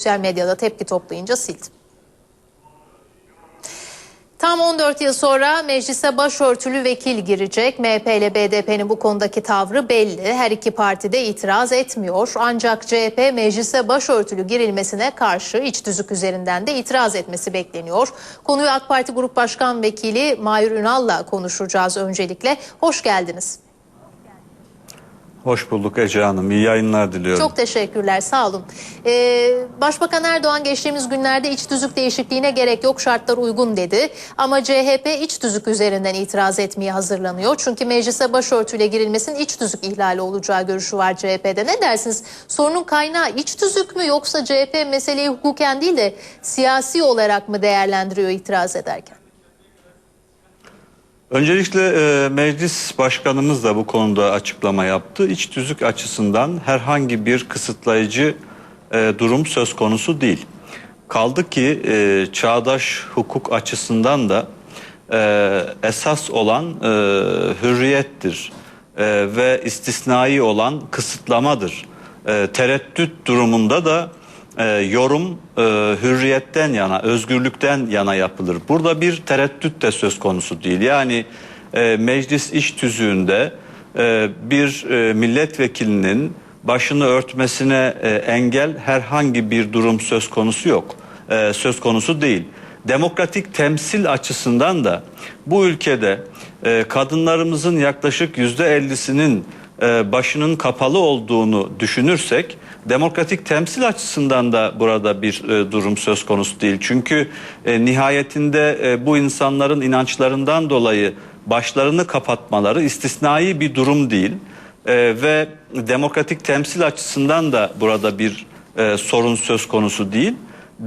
sosyal medyada tepki toplayınca sildi. Tam 14 yıl sonra meclise başörtülü vekil girecek. MHP ile BDP'nin bu konudaki tavrı belli. Her iki parti de itiraz etmiyor. Ancak CHP meclise başörtülü girilmesine karşı iç tüzük üzerinden de itiraz etmesi bekleniyor. Konuyu AK Parti Grup Başkan Vekili Mahir Ünal'la konuşacağız öncelikle. Hoş geldiniz. Hoş bulduk Ece Hanım. İyi yayınlar diliyorum. Çok teşekkürler, sağ olun. Ee, Başbakan Erdoğan geçtiğimiz günlerde iç tüzük değişikliğine gerek yok, şartlar uygun dedi. Ama CHP iç tüzük üzerinden itiraz etmeye hazırlanıyor. Çünkü meclise başörtüyle girilmesinin iç tüzük ihlali olacağı görüşü var CHP'de. Ne dersiniz? Sorunun kaynağı iç tüzük mü yoksa CHP meseleyi hukuken değil de siyasi olarak mı değerlendiriyor itiraz ederken? Öncelikle e, meclis başkanımız da bu konuda açıklama yaptı. İç tüzük açısından herhangi bir kısıtlayıcı e, durum söz konusu değil. Kaldı ki e, çağdaş hukuk açısından da e, esas olan e, hürriyettir e, ve istisnai olan kısıtlamadır. E, tereddüt durumunda da e, yorum e, hürriyetten yana, özgürlükten yana yapılır. Burada bir tereddüt de söz konusu değil. Yani e, meclis iş tüzüğünde e, bir e, milletvekilinin başını örtmesine e, engel herhangi bir durum söz konusu yok. E, söz konusu değil. Demokratik temsil açısından da bu ülkede e, kadınlarımızın yaklaşık yüzde ellisinin e, başının kapalı olduğunu düşünürsek demokratik temsil açısından da burada bir e, durum söz konusu değil. Çünkü e, nihayetinde bu insanların inançlarından dolayı başlarını kapatmaları istisnai bir durum değil. Ve demokratik temsil açısından da burada bir sorun söz konusu değil.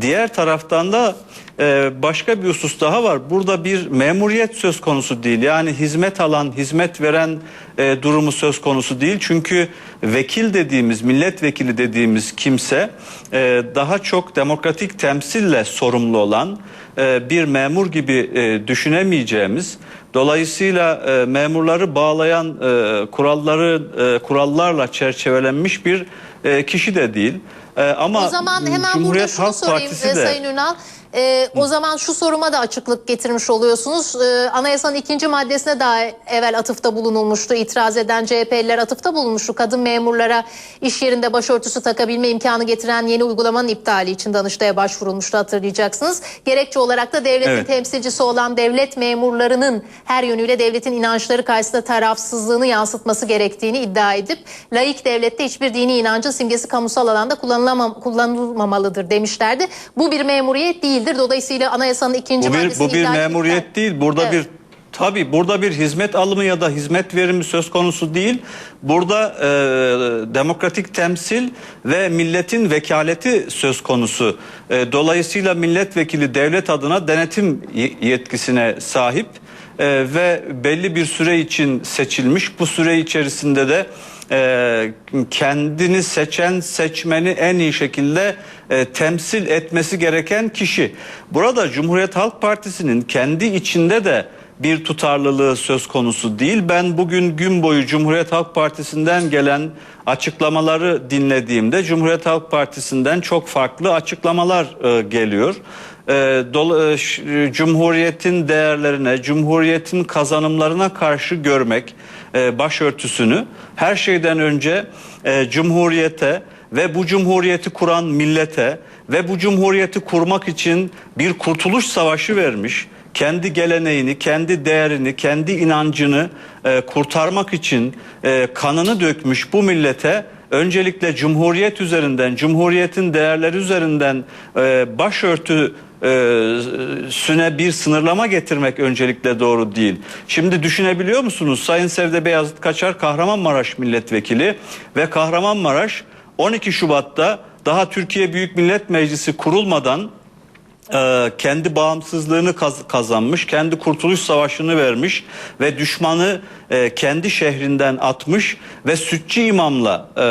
Diğer taraftan da e, başka bir husus daha var. Burada bir memuriyet söz konusu değil. Yani hizmet alan, hizmet veren e, durumu söz konusu değil. Çünkü vekil dediğimiz, milletvekili dediğimiz kimse e, daha çok demokratik temsille sorumlu olan e, bir memur gibi e, düşünemeyeceğimiz Dolayısıyla e, memurları bağlayan e, kuralları e, kurallarla çerçevelenmiş bir e, kişi de değil. E, ama O zaman hemen burada Cumhuriyet şunu Halk sorayım Partisi de Sayın Ünal. E, o zaman şu soruma da açıklık getirmiş oluyorsunuz. E, anayasanın ikinci maddesine daha evvel atıfta bulunulmuştu. İtiraz eden CHP'liler atıfta bulunmuştu. Kadın memurlara iş yerinde başörtüsü takabilme imkanı getiren yeni uygulamanın iptali için Danıştay'a başvurulmuştu hatırlayacaksınız. Gerekçe olarak da devletin Evet. temsilcisi olan devlet memurlarının her yönüyle devletin inançları karşısında tarafsızlığını yansıtması gerektiğini iddia edip laik devlette hiçbir dini inancın simgesi kamusal alanda kullanılamam, kullanılmamalıdır demişlerdi. Bu bir memuriyet değildir. Dolayısıyla anayasanın ikinci bu bir bu bir memuriyet değil. Burada Evet. bir tabii burada bir hizmet alımı ya da hizmet verimi söz konusu değil. Burada e, demokratik temsil ve milletin vekaleti söz konusu. E, dolayısıyla milletvekili devlet adına denetim yetkisine sahip e, ve belli bir süre için seçilmiş. Bu süre içerisinde de e, kendini seçen seçmeni en iyi şekilde e, temsil etmesi gereken kişi. Burada Cumhuriyet Halk Partisi'nin kendi içinde de bir tutarlılığı söz konusu değil. Ben bugün gün boyu Cumhuriyet Halk Partisi'nden gelen açıklamaları dinlediğimde Cumhuriyet Halk Partisi'nden çok farklı açıklamalar e, geliyor. E, dol- e, Cumhuriyetin değerlerine, Cumhuriyetin kazanımlarına karşı görmek e, başörtüsünü her şeyden önce e, Cumhuriyete ve bu Cumhuriyeti kuran millete ve bu Cumhuriyeti kurmak için bir kurtuluş savaşı vermiş kendi geleneğini, kendi değerini, kendi inancını e, kurtarmak için e, kanını dökmüş bu millete öncelikle Cumhuriyet üzerinden, Cumhuriyet'in değerleri üzerinden e, başörtü süne bir sınırlama getirmek öncelikle doğru değil. Şimdi düşünebiliyor musunuz? Sayın Sevde Beyazıt Kaçar Kahramanmaraş milletvekili ve Kahramanmaraş 12 Şubat'ta daha Türkiye Büyük Millet Meclisi kurulmadan e, kendi bağımsızlığını kaz- kazanmış, kendi kurtuluş savaşını vermiş ve düşmanı e, kendi şehrinden atmış ve sütçü imamla e,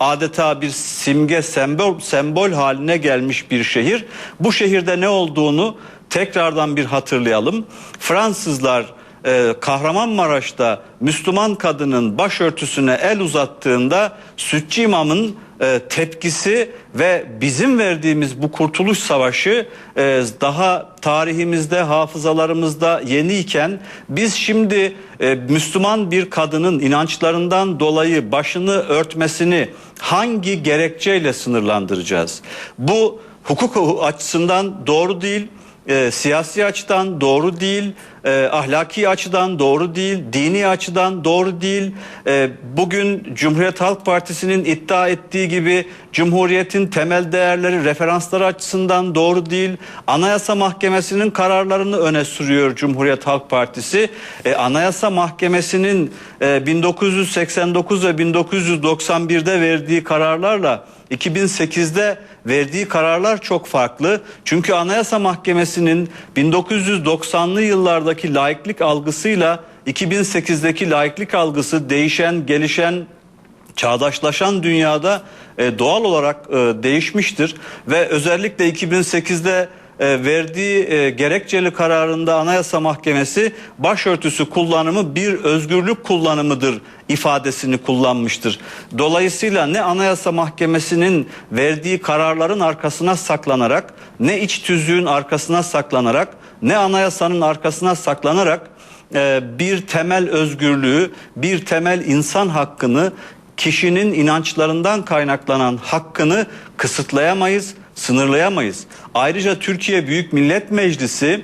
adeta bir simge sembol sembol haline gelmiş bir şehir. Bu şehirde ne olduğunu tekrardan bir hatırlayalım. Fransızlar e, Kahramanmaraş'ta Müslüman kadının başörtüsüne el uzattığında Sütçü imamın e, tepkisi ve bizim verdiğimiz bu kurtuluş savaşı e, daha tarihimizde, hafızalarımızda yeniyken biz şimdi e, Müslüman bir kadının inançlarından dolayı başını örtmesini hangi gerekçeyle sınırlandıracağız? Bu hukuk açısından doğru değil. E, siyasi açıdan doğru değil, e, ahlaki açıdan doğru değil, dini açıdan doğru değil. E, bugün Cumhuriyet Halk Partisi'nin iddia ettiği gibi Cumhuriyet'in temel değerleri, referansları açısından doğru değil. Anayasa Mahkemesi'nin kararlarını öne sürüyor Cumhuriyet Halk Partisi. E, Anayasa Mahkemesi'nin e, 1989 ve 1991'de verdiği kararlarla 2008'de verdiği kararlar çok farklı. Çünkü Anayasa Mahkemesi'nin 1990'lı yıllardaki laiklik algısıyla 2008'deki laiklik algısı değişen, gelişen, çağdaşlaşan dünyada e, doğal olarak e, değişmiştir ve özellikle 2008'de e, verdiği e, gerekçeli kararında Anayasa Mahkemesi başörtüsü kullanımı bir özgürlük kullanımıdır ifadesini kullanmıştır. Dolayısıyla ne Anayasa Mahkemesi'nin verdiği kararların arkasına saklanarak ne iç tüzüğün arkasına saklanarak ne anayasanın arkasına saklanarak e, bir temel özgürlüğü, bir temel insan hakkını kişinin inançlarından kaynaklanan hakkını kısıtlayamayız, sınırlayamayız. Ayrıca Türkiye Büyük Millet Meclisi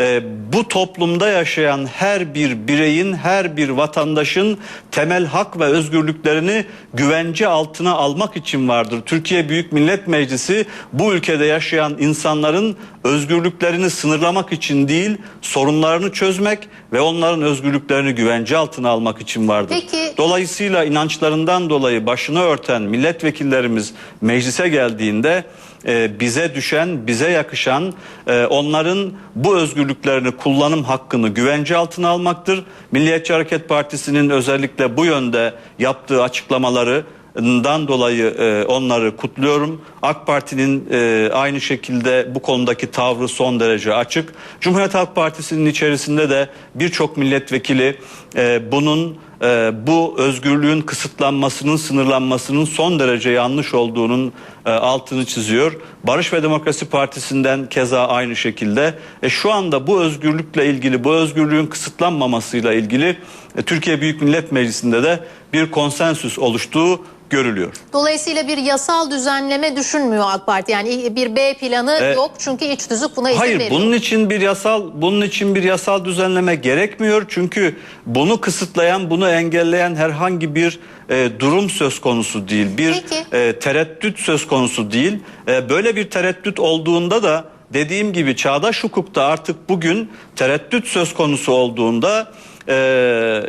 e, bu toplumda yaşayan her bir bireyin, her bir vatandaşın temel hak ve özgürlüklerini güvence altına almak için vardır. Türkiye Büyük Millet Meclisi bu ülkede yaşayan insanların özgürlüklerini sınırlamak için değil, sorunlarını çözmek ve onların özgürlüklerini güvence altına almak için vardır. Peki- Dolayısıyla inançlarından dolayı başını örten milletvekillerimiz meclise geldiğinde e, bize düşen, bize yakışan e, onların bu özgürlüklerini kullanım hakkını güvence altına almaktır. Milliyetçi Hareket Partisi'nin özellikle bu yönde yaptığı açıklamaları dan dolayı e, onları kutluyorum. AK Parti'nin e, aynı şekilde bu konudaki tavrı son derece açık. Cumhuriyet Halk Partisi'nin içerisinde de birçok milletvekili e, bunun e, bu özgürlüğün kısıtlanmasının, sınırlanmasının son derece yanlış olduğunun e, altını çiziyor. Barış ve Demokrasi Partisi'nden keza aynı şekilde. E, şu anda bu özgürlükle ilgili, bu özgürlüğün kısıtlanmamasıyla ilgili e, Türkiye Büyük Millet Meclisi'nde de bir konsensüs oluştuğu görülüyor. Dolayısıyla bir yasal düzenleme düşünmüyor AK Parti. Yani bir B planı E, yok çünkü iç tüzük buna izin Hayır, veriyor. bunun için bir yasal bunun için bir yasal düzenleme gerekmiyor. Çünkü bunu kısıtlayan, bunu engelleyen herhangi bir e, durum söz konusu değil. Bir Peki. e, tereddüt söz konusu değil. E, böyle bir tereddüt olduğunda da dediğim gibi çağdaş hukukta artık bugün tereddüt söz konusu olduğunda e,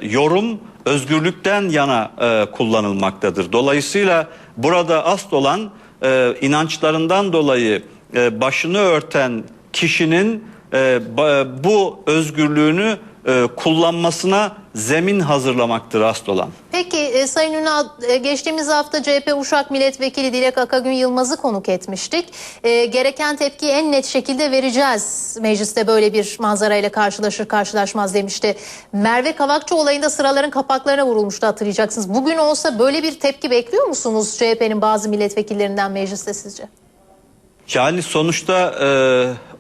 yorum özgürlükten yana e, kullanılmaktadır. Dolayısıyla burada asıl olan e, inançlarından dolayı e, başını örten kişinin e, bu özgürlüğünü e, kullanmasına zemin hazırlamaktır asıl olan. Peki e, Sayın Ünal e, geçtiğimiz hafta CHP Uşak Milletvekili Dilek Akagün Yılmaz'ı konuk etmiştik. E, gereken tepkiyi en net şekilde vereceğiz. Mecliste böyle bir manzarayla karşılaşır karşılaşmaz demişti. Merve Kavakçı olayında sıraların kapaklarına vurulmuştu hatırlayacaksınız. Bugün olsa böyle bir tepki bekliyor musunuz CHP'nin bazı milletvekillerinden mecliste sizce? Yani sonuçta e,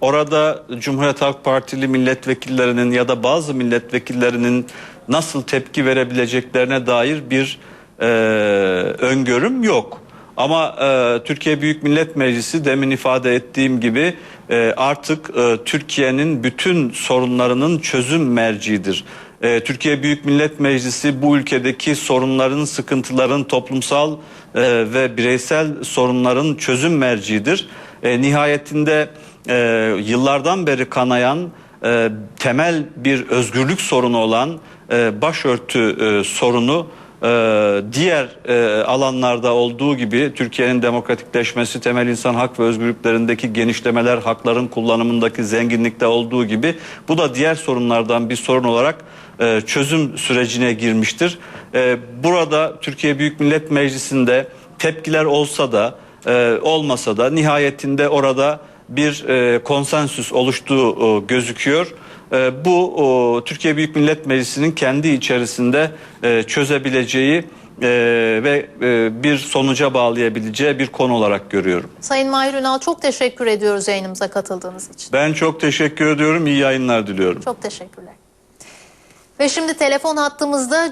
orada Cumhuriyet Halk Partili milletvekillerinin ya da bazı milletvekillerinin nasıl tepki verebileceklerine dair bir e, öngörüm yok. Ama e, Türkiye Büyük Millet Meclisi demin ifade ettiğim gibi e, artık e, Türkiye'nin bütün sorunlarının çözüm merciidir. E, Türkiye Büyük Millet Meclisi bu ülkedeki sorunların, sıkıntıların, toplumsal e, ve bireysel sorunların çözüm merciidir. E, nihayetinde e, yıllardan beri kanayan e, temel bir özgürlük sorunu olan e, başörtü e, sorunu e, diğer e, alanlarda olduğu gibi Türkiye'nin demokratikleşmesi, temel insan hak ve özgürlüklerindeki genişlemeler, hakların kullanımındaki zenginlikte olduğu gibi bu da diğer sorunlardan bir sorun olarak e, çözüm sürecine girmiştir. E, burada Türkiye Büyük Millet Meclisi'nde tepkiler olsa da e, olmasa da nihayetinde orada bir e, konsensüs oluştuğu e, gözüküyor. E, bu o, Türkiye Büyük Millet Meclisi'nin kendi içerisinde e, çözebileceği e, ve e, bir sonuca bağlayabileceği bir konu olarak görüyorum. Sayın Mahir Ünal çok teşekkür ediyoruz yayınımıza katıldığınız için. Ben çok teşekkür ediyorum. İyi yayınlar diliyorum. Çok teşekkürler. Ve şimdi telefon hattımızda